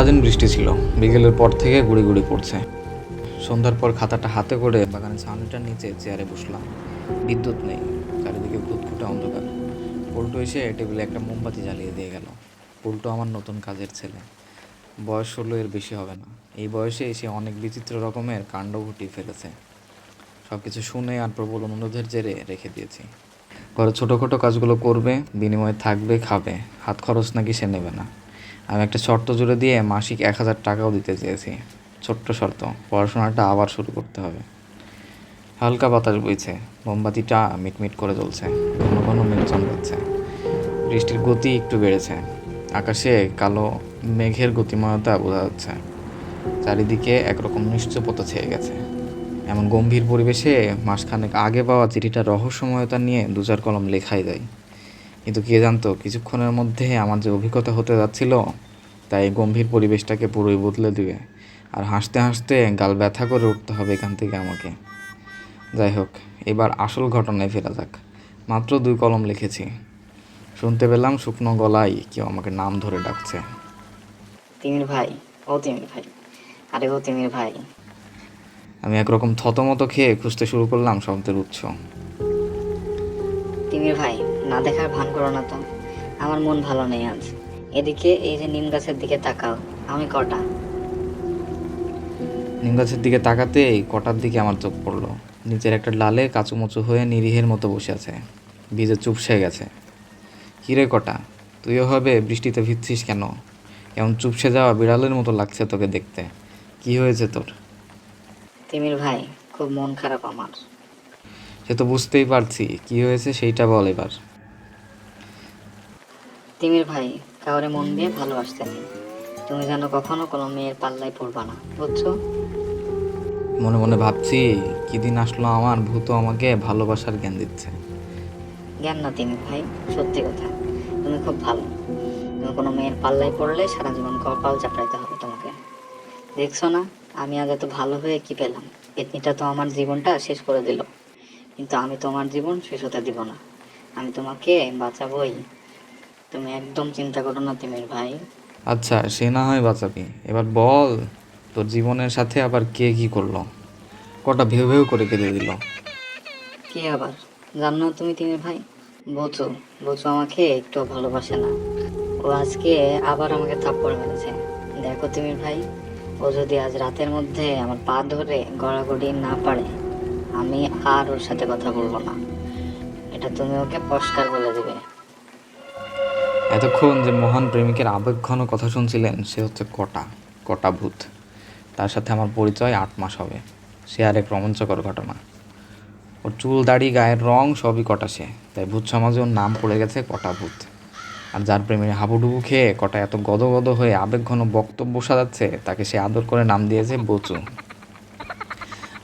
সারাদিন বৃষ্টি ছিল। বিকেলের পর থেকে গুড়ি গুড়ি পড়ছে। সন্ধ্যার পর খাতাটা হাতে করে বাগানের ছাউনিটার নিচে চেয়ারে বসলাম। বিদ্যুৎ নেই, চারিদিকে ঘুটঘুটে অন্ধকার। পল্টু এসে টেবিলে একটা মোমবাতি জ্বালিয়ে দিয়ে গেল। পল্টু আমার নতুন কাজের ছেলে। বয়স হলো এর বেশি হবে না। এই বয়সে এসে অনেক বিচিত্র রকমের কাণ্ড ঘটিয়ে ফেলেছে। সব কিছু শুনে আর প্রবল অনুরোধের জেরে রেখে দিয়েছি। ঘরে ছোটোখাটো কাজগুলো করবে, বিনিময়ে থাকবে, খাবে। হাত খরচ নাকি সে নেবে না। আমি একটা শর্ত জুড়ে দিয়ে মাসিক এক হাজার টাকাও দিতে চেয়েছি। ছোট্ট শর্ত, পড়াশোনাটা আবার শুরু করতে হবে। হালকা বাতাস বইছে, মোমবাতিটা মিটমিট করে জ্বলছে, ঘন ঘন মেঘ চমকাচ্ছে। বৃষ্টির গতি একটু বেড়েছে, আকাশে কালো মেঘের গতিময়তা বোঝা যাচ্ছে। চারিদিকে একরকম নিশ্চপতা ছেয়ে গেছে। এমন গম্ভীর পরিবেশে মাসখানেক আগে পাওয়া চিঠিটা রহস্যময়তা নিয়ে দু চার কলম লেখাই দেয়। কিন্তু কে জানতো কিছুক্ষণের মধ্যে আমার যে অভিজ্ঞতা হতে যাচ্ছিল তাই গম্ভীর পরিবেশটাকে পুরোই বদলে দিবে। আর হাসতে হাসতে গাল ব্যথা করে উঠতে হবে এখান থেকে আমাকে। যাই হোক এবার আসল ঘটনায় ফেরা যাক। মাত্র দুই কলম লিখেছি। শুনতে পেলাম শুকনো গলায় কেউ আমাকে নাম ধরে ডাকছে। তিমির ভাই ও তিমির ভাই। আরে ও তিমির ভাই। আমি একরকম থতমত খেয়ে খুঁজতে শুরু করলাম শব্দের উৎস। তিমির ভাই না দেখার ভান করো না তো। আমার মন ভালো নেই আজ। এদিকে এই যে নিম গাছের দিকে তাকাও আমি কটা? নিম গাছের দিকে তাকাতে এই কটার দিকে আমার চোখ পড়ল। নিচের একটা ডালে কাচুমুচু হয়ে নিরীহের মতো বসে আছে। ভিজে চুপসে গেছে। কিরে কটা তুইও হবে বৃষ্টিতে ভিজছিস কেন? এমন চুপসে যাওয়া বিড়ালের মতো লাগছে তোকে দেখতে। কি হয়েছে তোর? তিমির ভাই খুব মন খারাপ আমার। সে তো বুঝতেই পারছি কি হয়েছে সেইটা বল এবার। তিমির ভাই কাউরে মন দিয়ে ভালোবাসতে নেই। তুমি যেন কখনো কোনো মেয়ের পাল্লায় পড়বা না বুঝছ? মনে মনে ভাবছি কি দিন আসলো আমার ভূত আমাকে ভালোবাসার জ্ঞান দিচ্ছে। জ্ঞান না তিমির ভাই সত্যি কথা। তুমি খুব ভালো। তুমি কোনো মেয়ের পাল্লায় পড়লে সারা জীবন কপাল চাপড়াইতে হবে তোমাকে। দেখছ না আমি আজ এত ভালো হয়ে কি পেলাম? পেতনিটা তো আমার জীবনটা শেষ করে দিল। কিন্তু আমি তোমার জীবন শেষ হতে দিব না। আমি তোমাকে বাঁচাবই। তুমি একদম চিন্তা করো না তিমির ভাই। আচ্ছা সে না হয় বাঁচাবি। এবার বল তোর জীবনের সাথে আবার কে কি করল? কটা ভেউ ভেউ করে কেঁদে দিল। কি আবার? জানো না তুমি তিমির ভাই? বচু বচু আমাকে একটু ভালোবাসে না। ও আজকে আবার আমাকে থাপ্পড় মেরেছে। দেখো তিমির ভাই ও যদি আজ রাতের মধ্যে আমার পা ধরে গড়াগড়ি না পারে আমি আর ওর সাথে কথা বলব না। এটা তুমি ওকে পরিষ্কার বলে দিবে। এতক্ষণ যে মহান প্রেমিকের আবেগঘন কথা শুনছিলেন, সে হচ্ছে কটা কটা ভূত। তার সাথে আমার পরিচয় আট মাস হবে। সে আর এক রোমাঞ্চকর ঘটনা। ওর চুল, দাড়ি, গায়ের রং সবই কটা সে। তাই ভূত সমাজে ওর নাম পড়ে গেছে কটা ভূত। আর যার প্রেমের হাবুডুবু খেয়ে কটা এত গদগদ হয়ে আবেগঘন বক্তব্য সাজাচ্ছে, তাকে সে আদর করে নাম দিয়েছে বচু।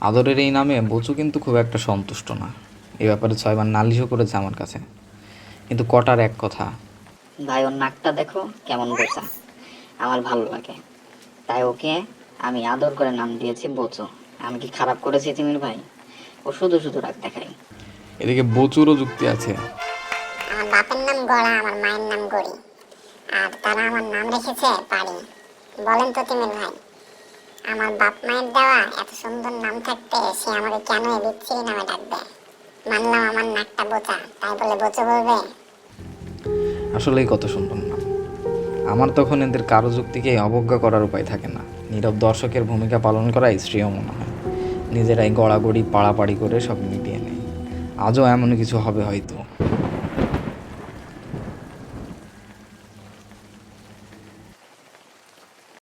আদরের এই নামে বচু কিন্তু খুব একটা সন্তুষ্ট না। এ ব্যাপারে ছয়বার নালিশও করেছে আমার কাছে। কিন্তু কটার এক কথা? ভাই ওর নাকটা দেখো কেমন বোচা আমার ভালো লাগে। তাই ওকে আমি আদর করে নাম দিয়েছি বচু। আমি কি খারাপ করেছি তিমির ভাই? ও শুধু শুধু রাগ দেখাই এদিকে প্রচুরও যুক্তি আছে। আমার বাপের নাম গড়া আমার মায়ের নাম গড়ি। আর তারা আমার নাম রেখেছে পারি বলেন তো তিমির ভাই আমার বাপ মায়ের দেওয়া এত সুন্দর নাম থাকতে সে আমাকে কেন বিচ্ছিরি নামে ডাকবে? মানলাম আমার নাকটা বোচা তাই বলে বোচো বলবে আসলেই কত সুন্দর নাম আমার তখন এদের কারও যুক্তিকে অবজ্ঞা করার উপায় থাকে না। নীরব দর্শকের ভূমিকা পালন করাই শ্রেয় মনে হয়। নিজেরাই গড়াগড়ি, পাড়াপাড়ি করে সব মিটিয়ে নেয়। আজও এমন কিছু হবে হয়তো।